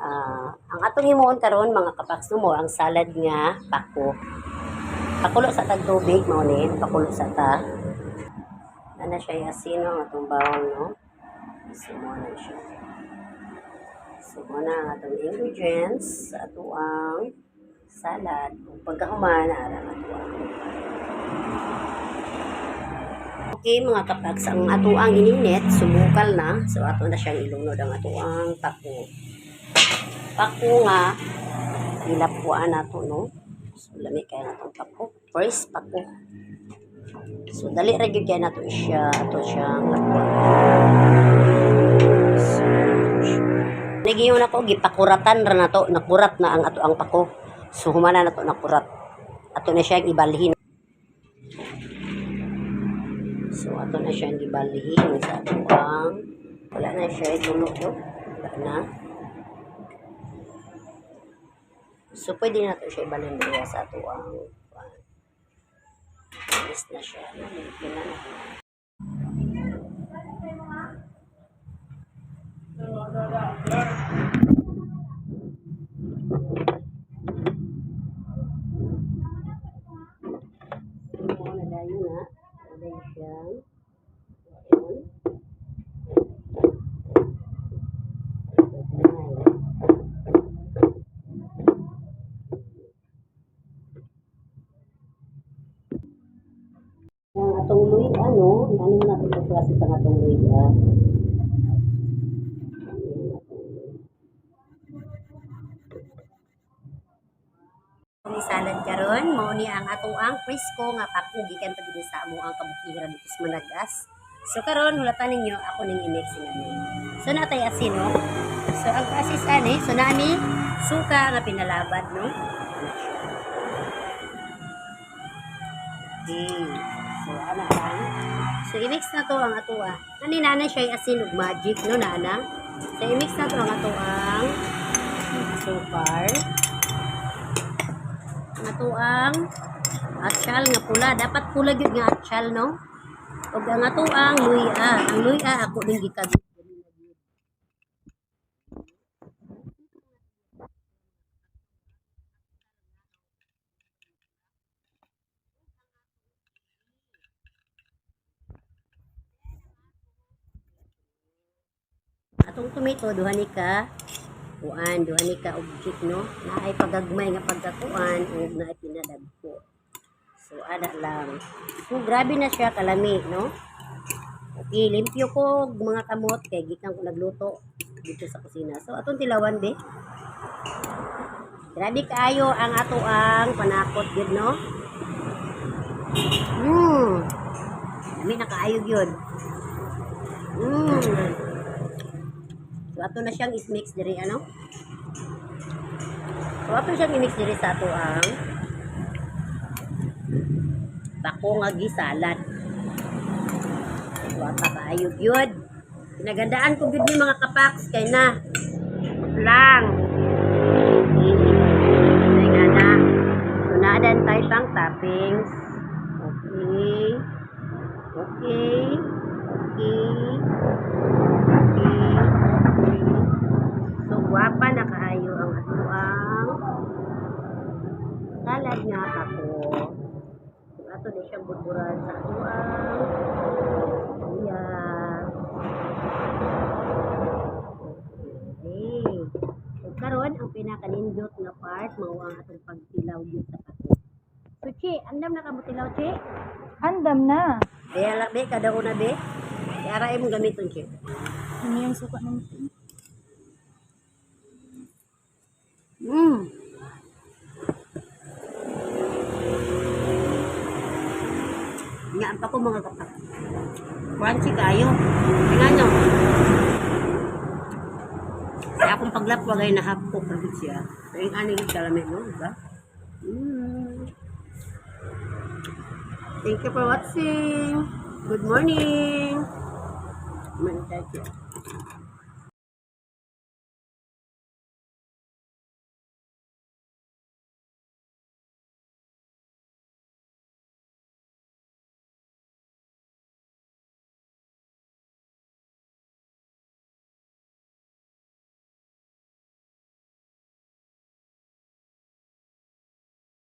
Ah, ang atong himuon karon mga kapaks mo ang salad nga pako. Pakulo sa tag tubig mao ni pakulo sa ta. Ana siya asino ang atong bawang no. Sumo na siya. Sumo na ang atong ingredients sa atuang salad. Kung pagkahuman ara ang atuang. Okay mga kapaks, ang atuang ininit, sumukal na. So ato na siyang ilunod ang atuang pako. Pako nga, ilapuan na to, no? So, lami kaya na itong pako. First, pako. So, dali gyud kaya na to siya. Ato siyang lapuan. So, Nagiyon ako, gipakuratan ra na to. Nakurat na ang ato ang pako. So, humana na to nakurat. Ato na siyang ibalhin. So, ato na siyang ibalhin sa ato ang wala na siya itulog to. Wala na. So, pwede na ito siya ibalhin diya sa ato ang Alis na siya. Nalipin na na. So, na dayo na. Dayo siyang Ayun. Ayun. Ang atong luy, ano, nanin na ito klase sa atong luy, ah. Ni salad karon mao ni ang atong ang frisco nga pako gikan pa gid sa amo ang kabukiran dito sa Managas. So karon hulatan ninyo ako ning i-mix nami. So natay asin no. So ang asis ani, so nani suka nga pinalabad no. Okay. So ana lang. So i-mix na to ang ato ah. Ani nana siya asin ug magic no nana. So i-mix na to ang ato ang sukar. Ang ato atsyal nga pula. Dapat pula gyud nga atsyal no. Ug ang ato ang luya. Ang luya ako din gikabit. Atong tomato duha ni ka kuan duha ni ka object no? Naay pagagmay nga pagkakuan ug naay pinadagko so ada lang. So grabe na siya kalami no? Okay limpyo ko mga kamot kay gikan ko nagluto dito sa kusina. So atong tilawan be. Grabe kaayo ang ato ang panakot gyud no? Mm dami na kaayo gyud mm So, ato na siyang is-mix diri, ano? So, ato siyang i-mix diri sa ato ang bako nga gisalad. So, ata kaayog yun. Pinagandaan ko gud ni mga kapaks kay na. Lang. Okay. na na. So, naadan. Okay. Okay. Okay. So, guwapa na kaayo ang atuang salad nga ako. Ato din siyang buburan sa atuang luya. Okay. So, karon ang pinakanindot nga part, mao ang atong pagtilaw yun sa ako. So, Chi, andam na ka mo tilaw, Chi? Andam na. Kaya lang, be, kada una, be. Kaya raay mong gamiton, Chi. Ano yung suka ng ito? Mm. Nga pa ko mga kapak. Crunchy kayo. Tingnan nyo. Kaya akong paglapwag ay nahap ko pagod siya. So yung aning kalamit mo, diba? Mm. Thank you for watching. Good morning. Manitay siya.